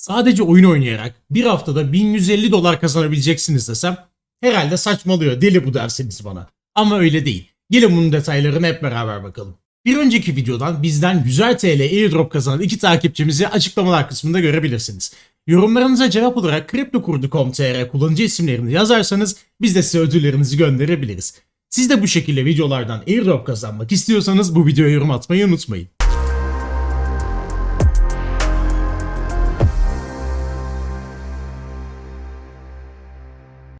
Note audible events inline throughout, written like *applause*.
Sadece oyun oynayarak bir haftada 1150 dolar kazanabileceksiniz desem herhalde saçmalıyor deli bu dersiniz bana. Ama öyle değil. Gelin bunun detaylarına hep beraber bakalım. Bir önceki videodan bizden 100 TL airdrop kazanan iki takipçimizi açıklamalar kısmında görebilirsiniz. Yorumlarınıza cevap olarak kriptokurdu.com.tr kullanıcı isimlerini yazarsanız biz de size ödüllerinizi gönderebiliriz. Siz de bu şekilde videolardan airdrop kazanmak istiyorsanız bu videoya yorum atmayı unutmayın.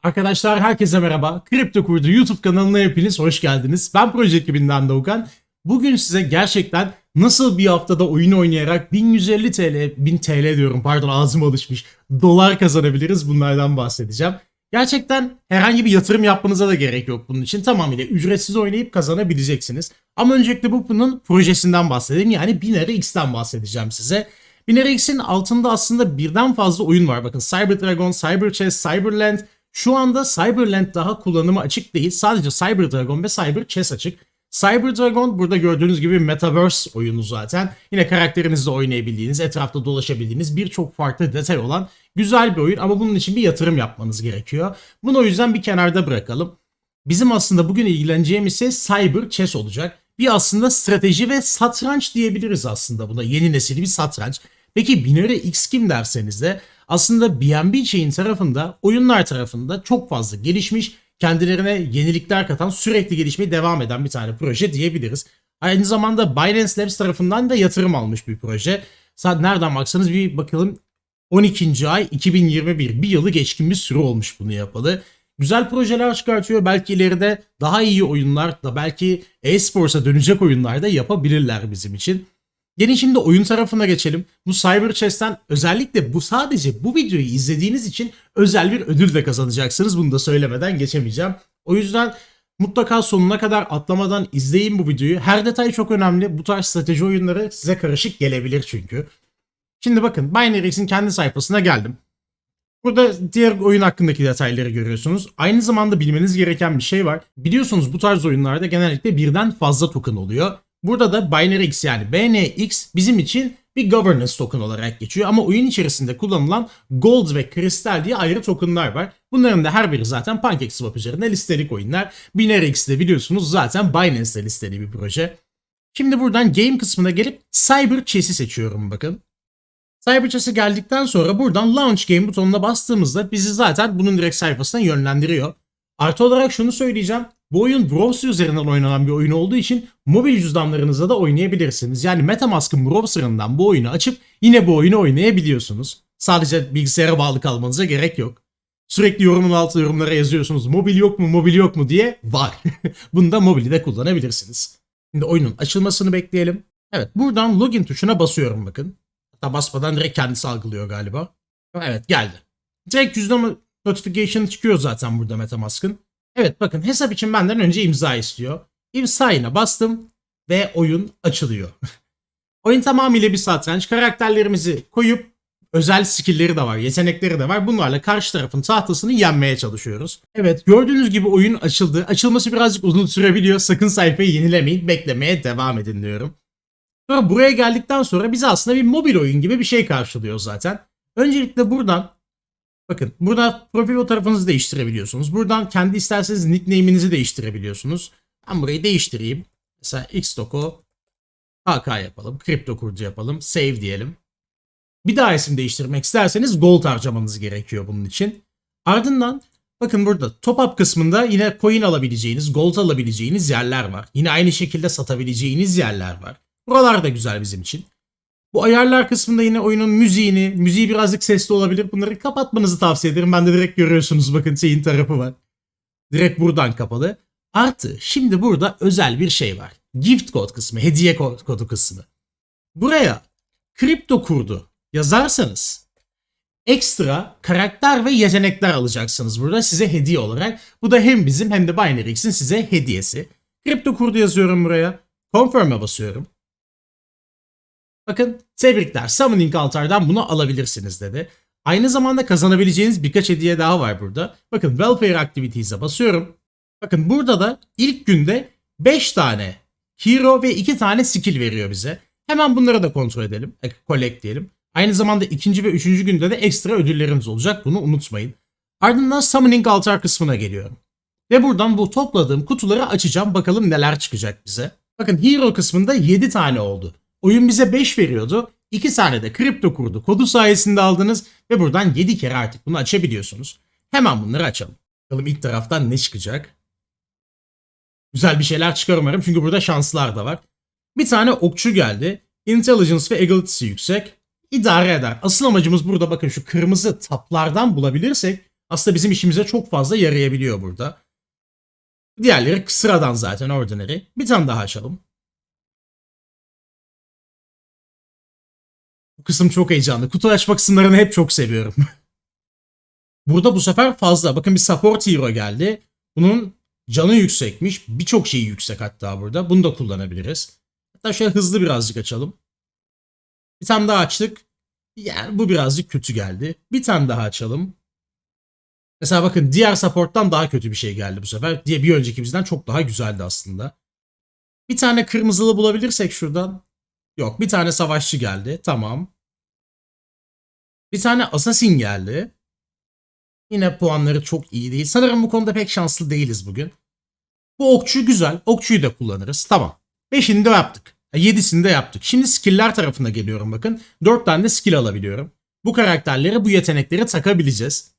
Arkadaşlar herkese merhaba. Kripto Kurdu YouTube kanalına hepiniz hoş geldiniz. Ben proje ekibinden Doğukan. Bugün size gerçekten nasıl bir haftada oyun oynayarak 1150 TL, 1000 TL diyorum pardon ağzım alışmış, dolar kazanabiliriz bunlardan bahsedeceğim. Gerçekten herhangi bir yatırım yapmanıza da gerek yok bunun için. Tamamıyla ücretsiz oynayıp kazanabileceksiniz. Ama öncelikle bu bunun projesinden bahsedeyim. Yani Binary X'ten bahsedeceğim size. Binary X'in altında aslında birden fazla oyun var. Bakın Cyber Dragon, Cyber Chess, Cyberland, şu anda Cyberland daha kullanıma açık değil. Sadece Cyber Dragon ve Cyber Chess açık. Cyber Dragon burada gördüğünüz gibi Metaverse oyunu zaten. Yine karakterinizle oynayabildiğiniz, etrafta dolaşabildiğiniz birçok farklı detay olan güzel bir oyun ama bunun için bir yatırım yapmanız gerekiyor. Bunu o yüzden bir kenarda bırakalım. Bizim aslında bugün ilgileneceğimiz ise Cyber Chess olacak. Bir aslında strateji ve satranç diyebiliriz aslında buna. Yeni nesil bir satranç. Peki Binary X kim derseniz de aslında BNB Chain tarafında oyunlar tarafında çok fazla gelişmiş, kendilerine yenilikler katan, sürekli gelişmeye devam eden bir tane proje diyebiliriz. Aynı zamanda Binance Labs tarafından da yatırım almış bir proje. Saat nereden baksanız bir bakalım 12. ay 2021 bir yılı geçkin bir süre olmuş bunu yapalı. Güzel projeler çıkartıyor. Belki ileride daha iyi oyunlar da belki e-sports'a dönecek oyunlar da yapabilirler bizim için. Gelin şimdi oyun tarafına geçelim. Bu Cyber Chess'ten özellikle bu sadece bu videoyu izlediğiniz için özel bir ödül de kazanacaksınız. Bunu da söylemeden geçemeyeceğim. O yüzden mutlaka sonuna kadar atlamadan izleyin bu videoyu. Her detay çok önemli. Bu tarz strateji oyunları size karışık gelebilir çünkü. Şimdi bakın Binary X'in kendi sayfasına geldim. Burada diğer oyun hakkındaki detayları görüyorsunuz. Aynı zamanda bilmeniz gereken bir şey var. Biliyorsunuz bu tarz oyunlarda genellikle birden fazla token oluyor. Burada da Binary X yani BNX bizim için bir governance token olarak geçiyor ama oyun içerisinde kullanılan gold ve kristal diye ayrı tokenlar var. Bunların da her biri zaten PancakeSwap üzerinde listelik oyunlar. Binary X de biliyorsunuz zaten Binance'de listeli bir proje. Şimdi buradan game kısmına gelip Cyber Chess'i seçiyorum bakın. Cyber Chess'e geldikten sonra buradan Launch Game butonuna bastığımızda bizi zaten bunun direkt sayfasına yönlendiriyor. Artı olarak şunu söyleyeceğim. Bu oyun browser üzerinden oynanan bir oyun olduğu için mobil cüzdanlarınızda da oynayabilirsiniz. Yani Metamask'ın browserından bu oyunu açıp yine bu oyunu oynayabiliyorsunuz. Sadece bilgisayara bağlı kalmanıza gerek yok. Sürekli yorumun altı yorumlara yazıyorsunuz. Mobil yok mu, mobil yok mu diye var. *laughs* Bunu da mobili de kullanabilirsiniz. Şimdi oyunun açılmasını bekleyelim. Evet buradan login tuşuna basıyorum bakın. Hatta basmadan direkt kendisi algılıyor galiba. Evet geldi. Direkt cüzdan notification çıkıyor zaten burada Metamask'ın. Evet bakın hesap için benden önce imza istiyor. İmzayına bastım ve oyun açılıyor. *laughs* oyun tamamıyla bir satranç. Karakterlerimizi koyup özel skill'leri de var, yetenekleri de var. Bunlarla karşı tarafın tahtasını yenmeye çalışıyoruz. Evet gördüğünüz gibi oyun açıldı. Açılması birazcık uzun sürebiliyor. Sakın sayfayı yenilemeyin. Beklemeye devam edin diyorum. Sonra buraya geldikten sonra bizi aslında bir mobil oyun gibi bir şey karşılıyor zaten. Öncelikle buradan Bakın burada profil fotoğrafınızı değiştirebiliyorsunuz. Buradan kendi isterseniz nickname'inizi değiştirebiliyorsunuz. Ben burayı değiştireyim. Mesela xdoko KK yapalım. Kripto kurdu yapalım. Save diyelim. Bir daha isim değiştirmek isterseniz gold harcamanız gerekiyor bunun için. Ardından bakın burada top up kısmında yine coin alabileceğiniz, gold alabileceğiniz yerler var. Yine aynı şekilde satabileceğiniz yerler var. Buralar da güzel bizim için. Bu ayarlar kısmında yine oyunun müziğini, müziği birazcık sesli olabilir. Bunları kapatmanızı tavsiye ederim. Ben de direkt görüyorsunuz bakın şeyin tarafı var. Direkt buradan kapalı. Artı şimdi burada özel bir şey var. Gift kod kısmı, hediye kodu kısmı. Buraya kripto kurdu yazarsanız ekstra karakter ve yetenekler alacaksınız burada size hediye olarak. Bu da hem bizim hem de Binary X'in size hediyesi. Kripto kurdu yazıyorum buraya. Confirm'e basıyorum. Bakın tebrikler Summoning Altar'dan bunu alabilirsiniz dedi. Aynı zamanda kazanabileceğiniz birkaç hediye daha var burada. Bakın Welfare Activities'e basıyorum. Bakın burada da ilk günde 5 tane hero ve 2 tane skill veriyor bize. Hemen bunları da kontrol edelim. Collect diyelim. Aynı zamanda ikinci ve üçüncü günde de ekstra ödüllerimiz olacak. Bunu unutmayın. Ardından Summoning Altar kısmına geliyorum. Ve buradan bu topladığım kutuları açacağım. Bakalım neler çıkacak bize. Bakın Hero kısmında 7 tane oldu. Oyun bize 5 veriyordu. 2 tane de kripto kurdu kodu sayesinde aldınız ve buradan 7 kere artık bunu açabiliyorsunuz. Hemen bunları açalım. Bakalım ilk taraftan ne çıkacak. Güzel bir şeyler çıkar umarım çünkü burada şanslar da var. Bir tane okçu geldi. Intelligence ve agility'si yüksek. İdare eder. Asıl amacımız burada bakın şu kırmızı taplardan bulabilirsek aslında bizim işimize çok fazla yarayabiliyor burada. Diğerleri sıradan zaten ordinary. Bir tane daha açalım. Bu kısım çok heyecanlı. Kutu açma kısımlarını hep çok seviyorum. *laughs* Burada bu sefer fazla. Bakın bir support hero geldi. Bunun canı yüksekmiş. Birçok şeyi yüksek hatta burada. Bunu da kullanabiliriz. Hatta şöyle hızlı birazcık açalım. Bir tane daha açtık. Yani bu birazcık kötü geldi. Bir tane daha açalım. Mesela bakın diğer support'tan daha kötü bir şey geldi bu sefer. Diye bir önceki bizden çok daha güzeldi aslında. Bir tane kırmızılı bulabilirsek şuradan. Yok bir tane savaşçı geldi. Tamam. Bir tane assassin geldi. Yine puanları çok iyi değil. Sanırım bu konuda pek şanslı değiliz bugün. Bu okçu güzel. Okçuyu da kullanırız. Tamam. Beşini de yaptık. E, Yedisini de yaptık. Şimdi skill'ler tarafına geliyorum bakın. Dört tane de skill alabiliyorum. Bu karakterlere bu yetenekleri takabileceğiz.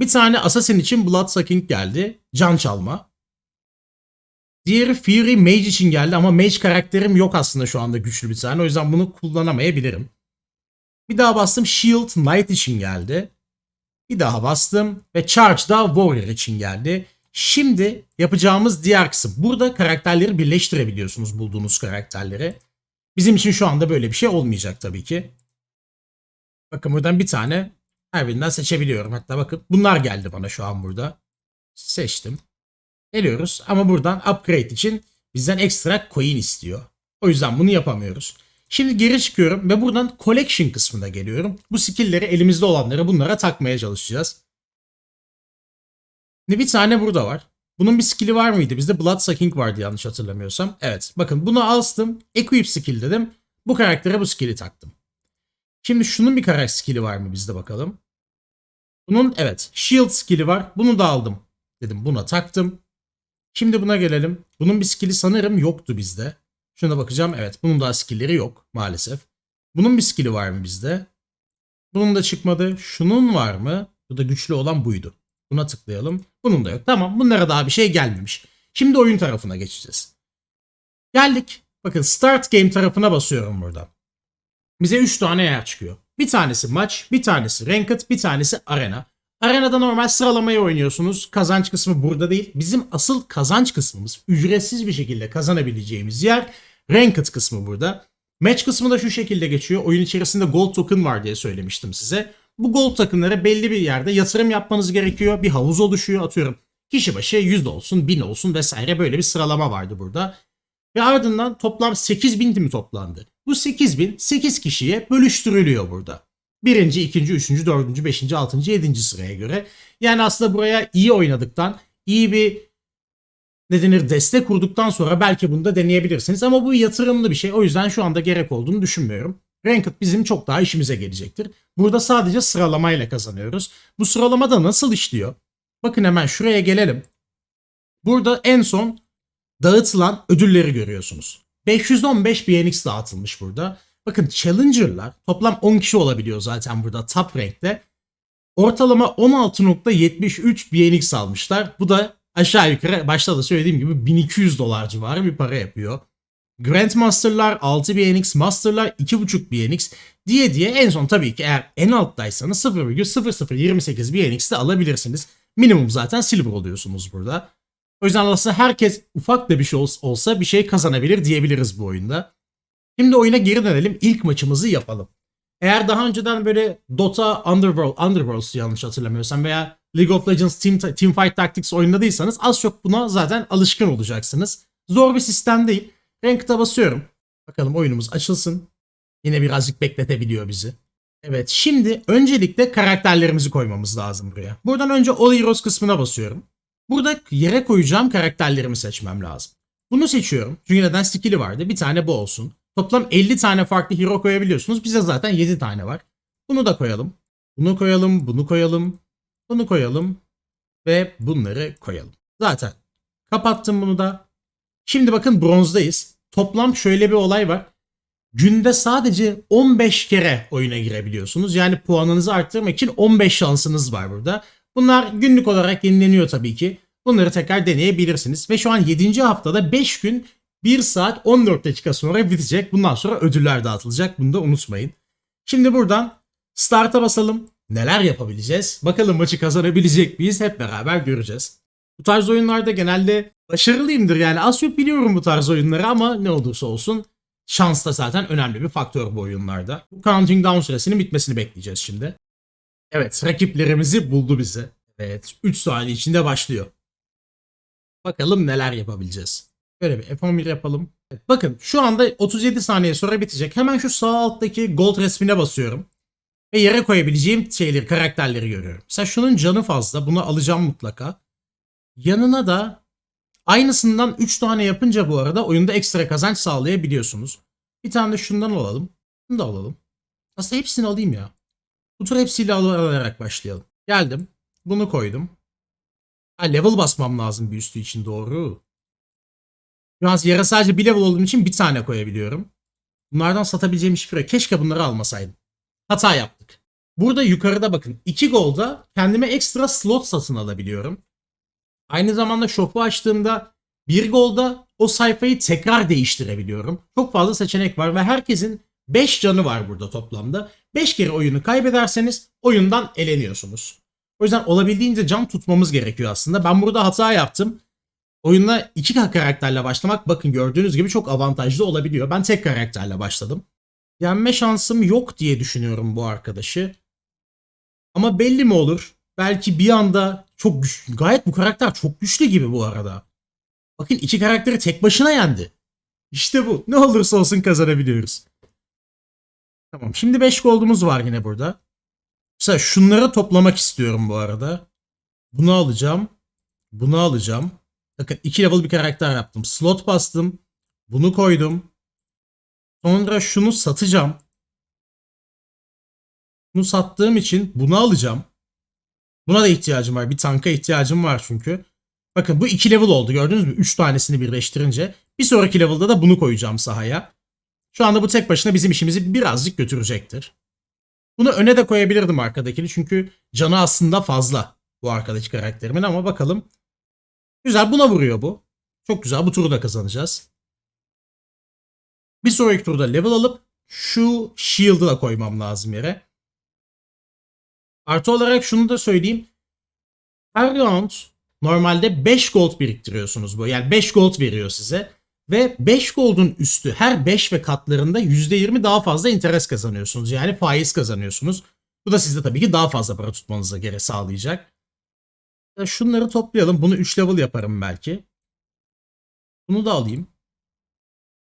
Bir tane Assassin için Blood Sucking geldi. Can çalma. Diğeri Fury Mage için geldi ama Mage karakterim yok aslında şu anda güçlü bir tane. O yüzden bunu kullanamayabilirim. Bir daha bastım Shield Knight için geldi. Bir daha bastım ve Charge da Warrior için geldi. Şimdi yapacağımız diğer kısım. Burada karakterleri birleştirebiliyorsunuz bulduğunuz karakterleri. Bizim için şu anda böyle bir şey olmayacak tabii ki. Bakın buradan bir tane her birinden seçebiliyorum. Hatta bakın bunlar geldi bana şu an burada. Seçtim. Geliyoruz ama buradan upgrade için bizden ekstra coin istiyor. O yüzden bunu yapamıyoruz. Şimdi geri çıkıyorum ve buradan collection kısmına geliyorum. Bu skill'leri elimizde olanları bunlara takmaya çalışacağız. Ne bir tane burada var. Bunun bir skill'i var mıydı? Bizde Blood Sucking vardı yanlış hatırlamıyorsam. Evet. Bakın bunu alstım. Equip skill dedim. Bu karaktere bu skill'i taktım. Şimdi şunun bir karakter skill'i var mı bizde bakalım. Bunun evet shield skill'i var. Bunu da aldım. Dedim buna taktım. Şimdi buna gelelim. Bunun bir skill'i sanırım yoktu bizde. Şuna bakacağım. Evet bunun daha skill'leri yok maalesef. Bunun bir skill'i var mı bizde? Bunun da çıkmadı. Şunun var mı? Bu da güçlü olan buydu. Buna tıklayalım. Bunun da yok. Tamam bunlara daha bir şey gelmemiş. Şimdi oyun tarafına geçeceğiz. Geldik. Bakın start game tarafına basıyorum burada. Bize 3 tane yer çıkıyor. Bir tanesi maç, bir tanesi ranked, bir tanesi arena. Arenada normal sıralamayı oynuyorsunuz. Kazanç kısmı burada değil. Bizim asıl kazanç kısmımız ücretsiz bir şekilde kazanabileceğimiz yer ranked kısmı burada. Match kısmı da şu şekilde geçiyor. Oyun içerisinde gold token var diye söylemiştim size. Bu gold tokenlara belli bir yerde yatırım yapmanız gerekiyor. Bir havuz oluşuyor atıyorum. Kişi başı 100 olsun, 1000 olsun vesaire böyle bir sıralama vardı burada. Ve ardından toplam 8000 mi toplandı? Bu 8000 8 kişiye bölüştürülüyor burada. Birinci, ikinci, üçüncü, dördüncü, beşinci, altıncı, yedinci sıraya göre. Yani aslında buraya iyi oynadıktan, iyi bir ne denir destek kurduktan sonra belki bunu da deneyebilirsiniz. Ama bu yatırımlı bir şey. O yüzden şu anda gerek olduğunu düşünmüyorum. Ranked bizim çok daha işimize gelecektir. Burada sadece sıralamayla kazanıyoruz. Bu sıralamada nasıl işliyor? Bakın hemen şuraya gelelim. Burada en son dağıtılan ödülleri görüyorsunuz. 515 BNX dağıtılmış burada. Bakın Challenger'lar toplam 10 kişi olabiliyor zaten burada top rank'te. Ortalama 16.73 BNX almışlar. Bu da aşağı yukarı başta da söylediğim gibi 1200 dolar civarı bir para yapıyor. Grandmaster'lar 6 BNX, Master'lar 2.5 BNX diye diye en son tabii ki eğer en alttaysanız 0.0028 BNX de alabilirsiniz. Minimum zaten silver oluyorsunuz burada. O yüzden aslında herkes ufak da bir şey olsa bir şey kazanabilir diyebiliriz bu oyunda. Şimdi oyuna geri dönelim. İlk maçımızı yapalım. Eğer daha önceden böyle Dota Underworld, Underworlds yanlış hatırlamıyorsam veya League of Legends Team, Teamfight Tactics oynadıysanız az çok buna zaten alışkın olacaksınız. Zor bir sistem değil. Ranked'a basıyorum. Bakalım oyunumuz açılsın. Yine birazcık bekletebiliyor bizi. Evet şimdi öncelikle karakterlerimizi koymamız lazım buraya. Buradan önce All Heroes kısmına basıyorum. Burada yere koyacağım karakterlerimi seçmem lazım. Bunu seçiyorum. Çünkü neden skill'i vardı. Bir tane bu olsun. Toplam 50 tane farklı hero koyabiliyorsunuz. Bize zaten 7 tane var. Bunu da koyalım. Bunu koyalım, bunu koyalım, bunu koyalım ve bunları koyalım. Zaten kapattım bunu da. Şimdi bakın bronzdayız. Toplam şöyle bir olay var. Günde sadece 15 kere oyuna girebiliyorsunuz. Yani puanınızı arttırmak için 15 şansınız var burada. Bunlar günlük olarak yenileniyor tabii ki. Bunları tekrar deneyebilirsiniz. Ve şu an 7. haftada 5 gün 1 saat 14 dakika sonra bitecek. Bundan sonra ödüller dağıtılacak. Bunu da unutmayın. Şimdi buradan start'a basalım. Neler yapabileceğiz? Bakalım maçı kazanabilecek miyiz? Hep beraber göreceğiz. Bu tarz oyunlarda genelde başarılıyımdır. Yani az çok biliyorum bu tarz oyunları ama ne olursa olsun şans da zaten önemli bir faktör bu oyunlarda. Bu counting down süresinin bitmesini bekleyeceğiz şimdi. Evet rakiplerimizi buldu bize. Evet 3 saniye içinde başlıyor. Bakalım neler yapabileceğiz. Böyle bir F11 yapalım. Bakın şu anda 37 saniye sonra bitecek. Hemen şu sağ alttaki gold resmine basıyorum. Ve yere koyabileceğim şeyleri, karakterleri görüyorum. Mesela şunun canı fazla. Bunu alacağım mutlaka. Yanına da aynısından 3 tane yapınca bu arada oyunda ekstra kazanç sağlayabiliyorsunuz. Bir tane de şundan alalım. Bunu da alalım. Aslında hepsini alayım ya. Bu tur hepsiyle alarak başlayalım. Geldim. Bunu koydum. Ha, level basmam lazım bir üstü için doğru. Şu an yere sadece bir level olduğum için bir tane koyabiliyorum. Bunlardan satabileceğim hiçbir şey. Keşke bunları almasaydım. Hata yaptık. Burada yukarıda bakın 2 golda kendime ekstra slot satın alabiliyorum. Aynı zamanda shop'u açtığımda bir golda o sayfayı tekrar değiştirebiliyorum. Çok fazla seçenek var ve herkesin 5 canı var burada toplamda. 5 kere oyunu kaybederseniz oyundan eleniyorsunuz. O yüzden olabildiğince can tutmamız gerekiyor aslında. Ben burada hata yaptım. Oyuna iki karakterle başlamak bakın gördüğünüz gibi çok avantajlı olabiliyor. Ben tek karakterle başladım. Yenme şansım yok diye düşünüyorum bu arkadaşı. Ama belli mi olur? Belki bir anda çok güçlü. Gayet bu karakter çok güçlü gibi bu arada. Bakın iki karakteri tek başına yendi. İşte bu. Ne olursa olsun kazanabiliyoruz. Tamam. Şimdi 5 gold'umuz var yine burada. Mesela şunları toplamak istiyorum bu arada. Bunu alacağım. Bunu alacağım. Bakın 2 level bir karakter yaptım. Slot bastım. Bunu koydum. Sonra şunu satacağım. Bunu sattığım için bunu alacağım. Buna da ihtiyacım var. Bir tanka ihtiyacım var çünkü. Bakın bu 2 level oldu gördünüz mü? 3 tanesini birleştirince. Bir sonraki level'da da bunu koyacağım sahaya. Şu anda bu tek başına bizim işimizi birazcık götürecektir. Bunu öne de koyabilirdim arkadakini çünkü canı aslında fazla bu arkadaki karakterimin ama bakalım. Güzel buna vuruyor bu. Çok güzel bu turu da kazanacağız. Bir sonraki turda level alıp şu shield'ı da koymam lazım yere. Artı olarak şunu da söyleyeyim. Her round normalde 5 gold biriktiriyorsunuz bu. Yani 5 gold veriyor size. Ve 5 gold'un üstü her 5 ve katlarında %20 daha fazla interes kazanıyorsunuz. Yani faiz kazanıyorsunuz. Bu da sizde tabii ki daha fazla para tutmanıza göre sağlayacak. Ya Şunları toplayalım. Bunu 3 level yaparım belki. Bunu da alayım.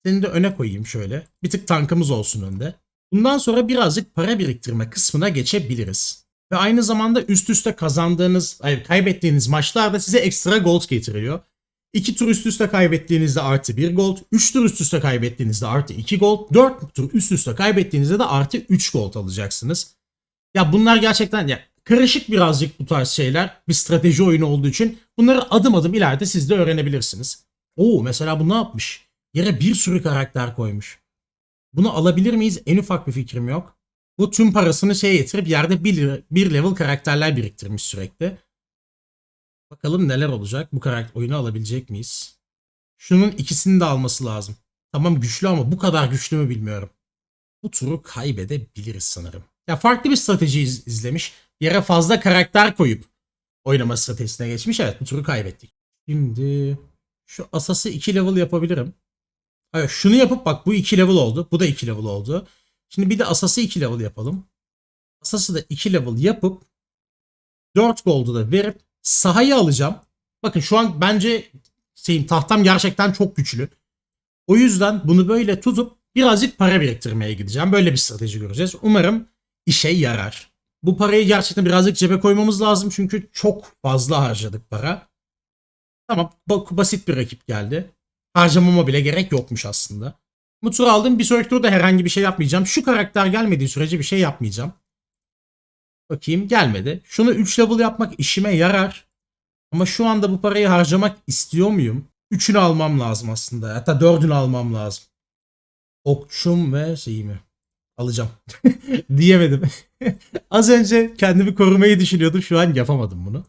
Seni de öne koyayım şöyle. Bir tık tankımız olsun önde. Bundan sonra birazcık para biriktirme kısmına geçebiliriz. Ve aynı zamanda üst üste kazandığınız, hayır kaybettiğiniz maçlarda size ekstra gold getiriyor. 2 tur üst üste kaybettiğinizde artı 1 gold, 3 tur üst üste kaybettiğinizde artı 2 gold, 4 tur üst üste kaybettiğinizde de artı 3 gold alacaksınız. Ya bunlar gerçekten ya karışık birazcık bu tarz şeyler. Bir strateji oyunu olduğu için bunları adım adım ileride siz de öğrenebilirsiniz. Oo mesela bu ne yapmış? Yere bir sürü karakter koymuş. Bunu alabilir miyiz? En ufak bir fikrim yok. Bu tüm parasını şeye getirip yerde bir, bir level karakterler biriktirmiş sürekli. Bakalım neler olacak. Bu karakter oyunu alabilecek miyiz? Şunun ikisini de alması lazım. Tamam güçlü ama bu kadar güçlü mü bilmiyorum. Bu turu kaybedebiliriz sanırım. Ya farklı bir strateji iz- izlemiş. Yere fazla karakter koyup oynama stratejisine geçmiş. Evet bu turu kaybettik. Şimdi şu asası 2 level yapabilirim. Hayır şunu yapıp bak bu 2 level oldu. Bu da 2 level oldu. Şimdi bir de asası 2 level yapalım. Asası da 2 level yapıp 4 gold'u da verip sahayı alacağım. Bakın şu an bence şeyim, tahtam gerçekten çok güçlü. O yüzden bunu böyle tutup birazcık para biriktirmeye gideceğim. Böyle bir strateji göreceğiz. Umarım işe yarar. Bu parayı gerçekten birazcık cebe koymamız lazım çünkü çok fazla harcadık para. Tamam basit bir rakip geldi. Harcamama bile gerek yokmuş aslında. Bu turu aldım. Bir sonraki turda herhangi bir şey yapmayacağım. Şu karakter gelmediği sürece bir şey yapmayacağım. Bakayım gelmedi. Şunu 3 level yapmak işime yarar. Ama şu anda bu parayı harcamak istiyor muyum? 3'ünü almam lazım aslında. Hatta 4'ünü almam lazım. Okçum ve şeyimi. Alacağım. *laughs* Diyemedim. *laughs* Az önce kendimi korumayı düşünüyordum. Şu an yapamadım bunu.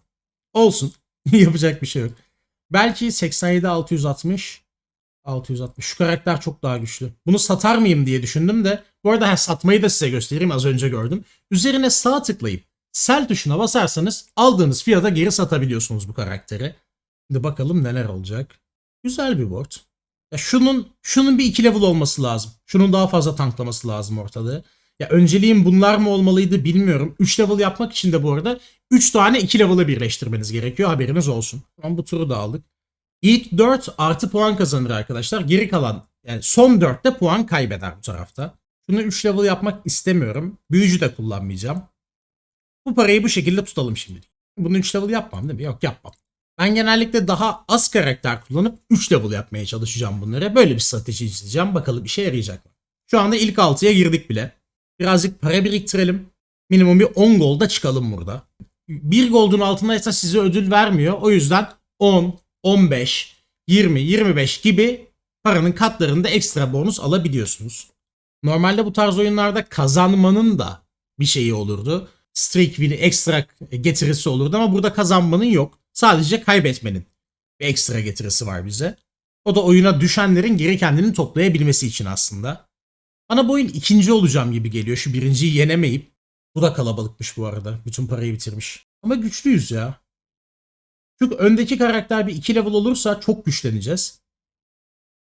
Olsun. *laughs* Yapacak bir şey yok. Belki 87 660 660. Şu karakter çok daha güçlü. Bunu satar mıyım diye düşündüm de. Bu arada ha, satmayı da size göstereyim. Az önce gördüm. Üzerine sağ tıklayıp sell tuşuna basarsanız aldığınız fiyata geri satabiliyorsunuz bu karakteri. Şimdi bakalım neler olacak. Güzel bir ward. Ya şunun şunun bir iki level olması lazım. Şunun daha fazla tanklaması lazım ortalığı. Ya önceliğim bunlar mı olmalıydı bilmiyorum. 3 level yapmak için de bu arada 3 tane 2 level'ı birleştirmeniz gerekiyor. Haberiniz olsun. Tamam bu turu da aldık. İlk 4 artı puan kazanır arkadaşlar. Geri kalan yani son 4'te puan kaybeder bu tarafta. Şunu 3 level yapmak istemiyorum. Büyücü de kullanmayacağım. Bu parayı bu şekilde tutalım şimdilik. Bunu 3 level yapmam değil mi? Yok yapmam. Ben genellikle daha az karakter kullanıp 3 level yapmaya çalışacağım bunları. Böyle bir strateji izleyeceğim. Bakalım işe yarayacak mı? Şu anda ilk 6'ya girdik bile. Birazcık para biriktirelim. Minimum bir 10 golda çıkalım burada. 1 gold'un altındaysa size ödül vermiyor. O yüzden 10, 15, 20, 25 gibi paranın katlarında ekstra bonus alabiliyorsunuz. Normalde bu tarz oyunlarda kazanmanın da bir şeyi olurdu. Streak win'i ekstra getirisi olurdu ama burada kazanmanın yok. Sadece kaybetmenin bir ekstra getirisi var bize. O da oyuna düşenlerin geri kendini toplayabilmesi için aslında. Bana bu oyun ikinci olacağım gibi geliyor. Şu birinciyi yenemeyip. Bu da kalabalıkmış bu arada. Bütün parayı bitirmiş. Ama güçlüyüz ya. Çünkü öndeki karakter bir 2 level olursa çok güçleneceğiz.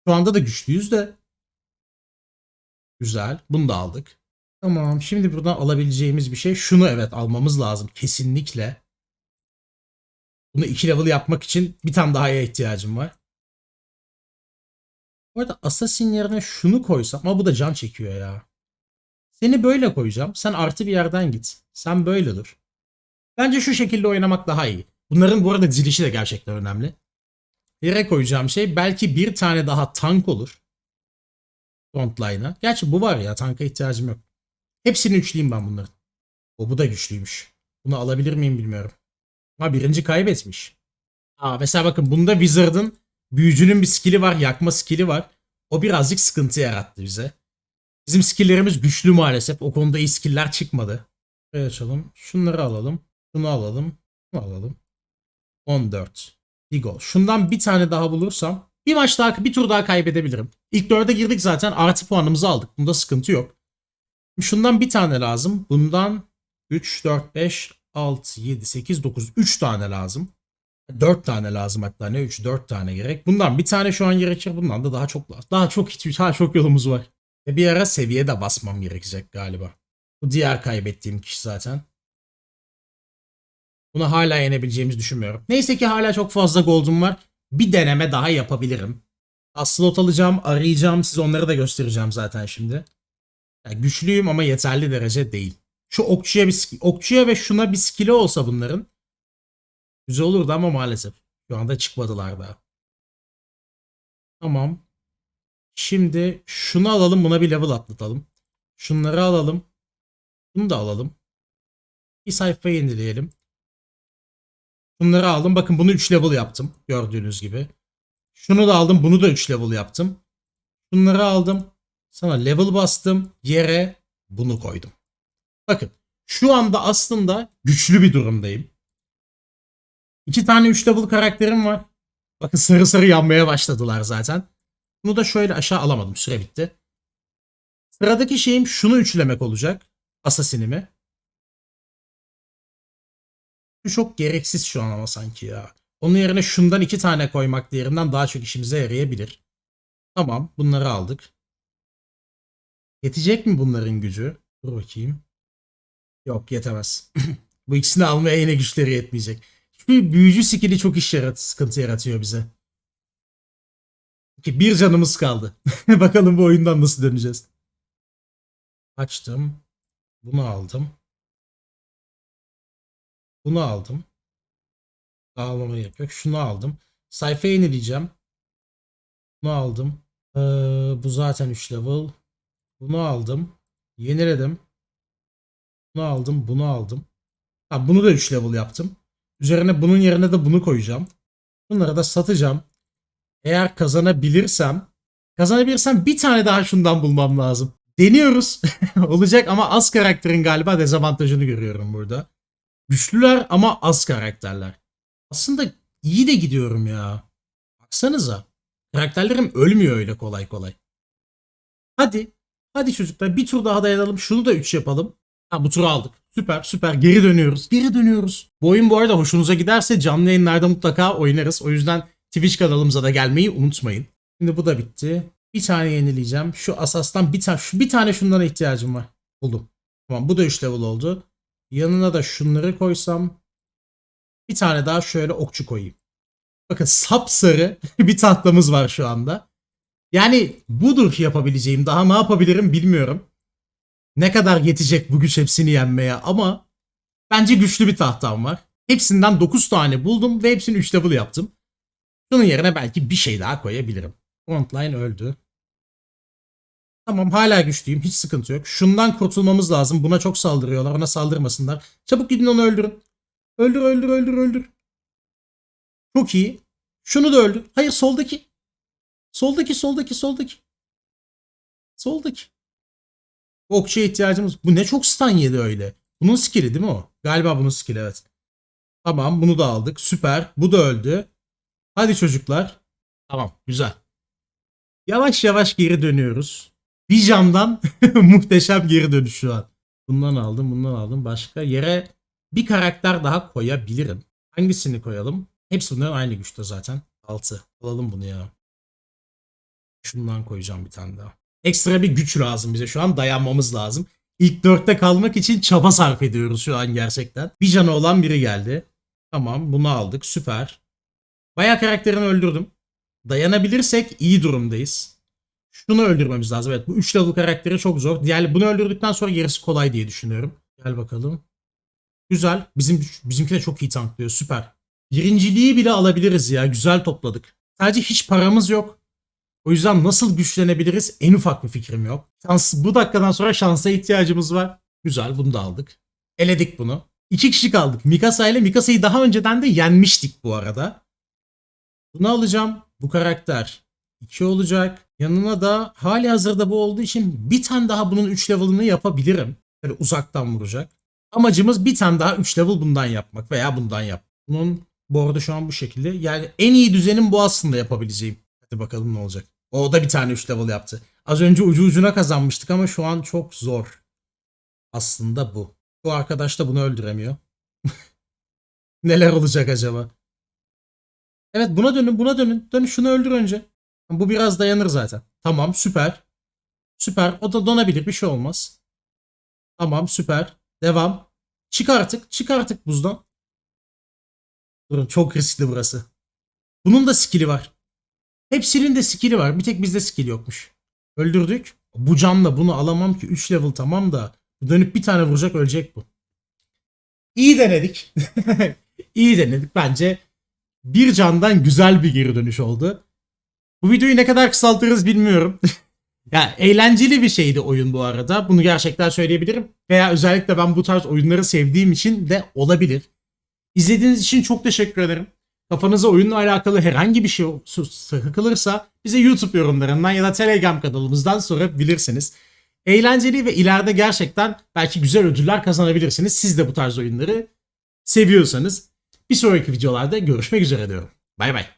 Şu anda da güçlüyüz de. Güzel. Bunu da aldık. Tamam. Şimdi buradan alabileceğimiz bir şey. Şunu evet almamız lazım. Kesinlikle. Bunu 2 level yapmak için bir tane daha ihtiyacım var. Bu arada Assassin yerine şunu koysam ama bu da can çekiyor ya. Seni böyle koyacağım. Sen artı bir yerden git. Sen böyle dur. Bence şu şekilde oynamak daha iyi. Bunların bu arada dizilişi de gerçekten önemli. Yere koyacağım şey belki bir tane daha tank olur. Frontline'a. Gerçi bu var ya tanka ihtiyacım yok. Hepsini üçleyeyim ben bunların. O bu da güçlüymüş. Bunu alabilir miyim bilmiyorum. Ama birinci kaybetmiş. Aa, mesela bakın bunda Wizard'ın büyücünün bir skill'i var. Yakma skill'i var. O birazcık sıkıntı yarattı bize. Bizim skill'lerimiz güçlü maalesef. O konuda iyi skill'ler çıkmadı. Şöyle açalım. Şunları alalım. Şunu alalım. Şunu alalım. 14. Bir gol. Şundan bir tane daha bulursam bir maç daha, bir tur daha kaybedebilirim. İlk dörde girdik zaten. Artı puanımızı aldık. Bunda sıkıntı yok. Şundan bir tane lazım. Bundan 3, 4, 5, 6, 7, 8, 9. 3 tane lazım. 4 tane lazım hatta ne 3 4 tane gerek. Bundan bir tane şu an gerekir. Bundan da daha çok lazım. Daha çok daha çok yolumuz var. Ve bir ara seviye de basmam gerekecek galiba. Bu diğer kaybettiğim kişi zaten. Bunu hala yenebileceğimizi düşünmüyorum. Neyse ki hala çok fazla gold'um var. Bir deneme daha yapabilirim. Aslot alacağım, arayacağım. Size onları da göstereceğim zaten şimdi. Yani güçlüyüm ama yeterli derece değil. Şu okçuya bir okçuya ve şuna bir skill'i olsa bunların güzel olurdu ama maalesef şu anda çıkmadılar daha. Tamam. Şimdi şunu alalım buna bir level atlatalım. Şunları alalım. Bunu da alalım. Bir sayfayı yenileyelim. Bunları aldım. Bakın bunu 3 level yaptım. Gördüğünüz gibi. Şunu da aldım. Bunu da 3 level yaptım. Bunları aldım. Sana level bastım. Yere bunu koydum. Bakın şu anda aslında güçlü bir durumdayım. İki tane 3 level karakterim var. Bakın sarı sarı yanmaya başladılar zaten. Bunu da şöyle aşağı alamadım. Süre bitti. Sıradaki şeyim şunu üçlemek olacak. Asasinimi. Bu çok gereksiz şu an ama sanki ya. Onun yerine şundan iki tane koymak diğerinden daha çok işimize yarayabilir. Tamam bunları aldık. Yetecek mi bunların gücü? Dur bakayım. Yok yetemez. Bu ikisini almaya yine güçleri yetmeyecek. Şu büyücü skill'i çok iş yarat sıkıntı yaratıyor bize. Ki bir canımız kaldı. *laughs* Bakalım bu oyundan nasıl döneceğiz. Açtım. Bunu aldım. Bunu aldım. Dağılmama gerek yok. Şunu aldım. Sayfaya yenileyeceğim. Bunu aldım. Ee, bu zaten 3 level. Bunu aldım. Yeniledim. Bunu aldım. Bunu aldım. Ha, bunu da 3 level yaptım. Üzerine bunun yerine de bunu koyacağım. Bunları da satacağım. Eğer kazanabilirsem kazanabilirsem bir tane daha şundan bulmam lazım. Deniyoruz. *laughs* Olacak ama az karakterin galiba dezavantajını görüyorum burada. Güçlüler ama az karakterler. Aslında iyi de gidiyorum ya. Baksanıza. Karakterlerim ölmüyor öyle kolay kolay. Hadi. Hadi çocuklar bir tur daha dayanalım. Şunu da 3 yapalım. Ha bu turu aldık. Süper süper. Geri dönüyoruz. Geri dönüyoruz. Bu oyun bu arada hoşunuza giderse canlı yayınlarda mutlaka oynarız. O yüzden Twitch kanalımıza da gelmeyi unutmayın. Şimdi bu da bitti. Bir tane yenileyeceğim. Şu asastan bir tane şu bir tane şundan ihtiyacım var. Buldum. Tamam bu da 3 level oldu. Yanına da şunları koysam bir tane daha şöyle okçu koyayım. Bakın sapsarı *laughs* bir tahtamız var şu anda. Yani budur yapabileceğim. Daha ne yapabilirim bilmiyorum. Ne kadar yetecek bu güç hepsini yenmeye ama bence güçlü bir tahtam var. Hepsinden 9 tane buldum ve hepsini 3 level yaptım. Bunun yerine belki bir şey daha koyabilirim. Frontline öldü. Tamam hala güçlüyüm. Hiç sıkıntı yok. Şundan kurtulmamız lazım. Buna çok saldırıyorlar. Ona saldırmasınlar. Çabuk gidin onu öldürün. Öldür öldür öldür öldür. Çok iyi. Şunu da öldür. Hayır soldaki. Soldaki soldaki soldaki. Soldaki. Okçuya ihtiyacımız. Bu ne çok stun yedi öyle. Bunun skill'i değil mi o? Galiba bunun skill'i evet. Tamam bunu da aldık. Süper. Bu da öldü. Hadi çocuklar. Tamam güzel. Yavaş yavaş geri dönüyoruz. Bir camdan *laughs* muhteşem geri dönüş şu an. Bundan aldım bundan aldım. Başka yere bir karakter daha koyabilirim. Hangisini koyalım? Hepsi bunların aynı güçte zaten. 6. Alalım bunu ya. Şundan koyacağım bir tane daha. Ekstra bir güç lazım bize şu an dayanmamız lazım. İlk dörtte kalmak için çaba sarf ediyoruz şu an gerçekten. Bir canı olan biri geldi. Tamam bunu aldık süper. Bayağı karakterini öldürdüm. Dayanabilirsek iyi durumdayız. Şunu öldürmemiz lazım. Evet bu 3 level karakteri çok zor. Yani bunu öldürdükten sonra gerisi kolay diye düşünüyorum. Gel bakalım. Güzel. Bizim bizimki de çok iyi tanklıyor. Süper. Birinciliği bile alabiliriz ya. Güzel topladık. Sadece hiç paramız yok. O yüzden nasıl güçlenebiliriz en ufak bir fikrim yok. Şans, bu dakikadan sonra şansa ihtiyacımız var. Güzel bunu da aldık. Eledik bunu. İki kişi kaldık. Mikasa ile Mikasa'yı daha önceden de yenmiştik bu arada. Bunu alacağım. Bu karakter 2 olacak. Yanına da hali hazırda bu olduğu için bir tane daha bunun 3 level'ını yapabilirim. Böyle uzaktan vuracak. Amacımız bir tane daha 3 level bundan yapmak veya bundan yap. Bunun bu arada şu an bu şekilde. Yani en iyi düzenim bu aslında yapabileceğim. Hadi bakalım ne olacak. O da bir tane 3 level yaptı. Az önce ucu ucuna kazanmıştık ama şu an çok zor. Aslında bu. Bu arkadaş da bunu öldüremiyor. *laughs* Neler olacak acaba? Evet buna dönün buna dönün. Dönün şunu öldür önce. Bu biraz dayanır zaten. Tamam süper. Süper. O da donabilir bir şey olmaz. Tamam süper. Devam. Çık artık. Çık artık buzdan. Durun çok riskli burası. Bunun da skill'i var. Hepsinin de skill'i var. Bir tek bizde skill yokmuş. Öldürdük. Bu canla bunu alamam ki 3 level tamam da dönüp bir tane vuracak ölecek bu. İyi denedik. *laughs* İyi denedik. Bence bir candan güzel bir geri dönüş oldu. Bu videoyu ne kadar kısaltırız bilmiyorum. *laughs* ya eğlenceli bir şeydi oyun bu arada. Bunu gerçekten söyleyebilirim. Veya özellikle ben bu tarz oyunları sevdiğim için de olabilir. İzlediğiniz için çok teşekkür ederim. Kafanıza oyunla alakalı herhangi bir şey takılırsa bize YouTube yorumlarından ya da Telegram kanalımızdan sorabilirsiniz. Eğlenceli ve ileride gerçekten belki güzel ödüller kazanabilirsiniz. Siz de bu tarz oyunları seviyorsanız. Bir sonraki videolarda görüşmek üzere diyorum. Bay bay.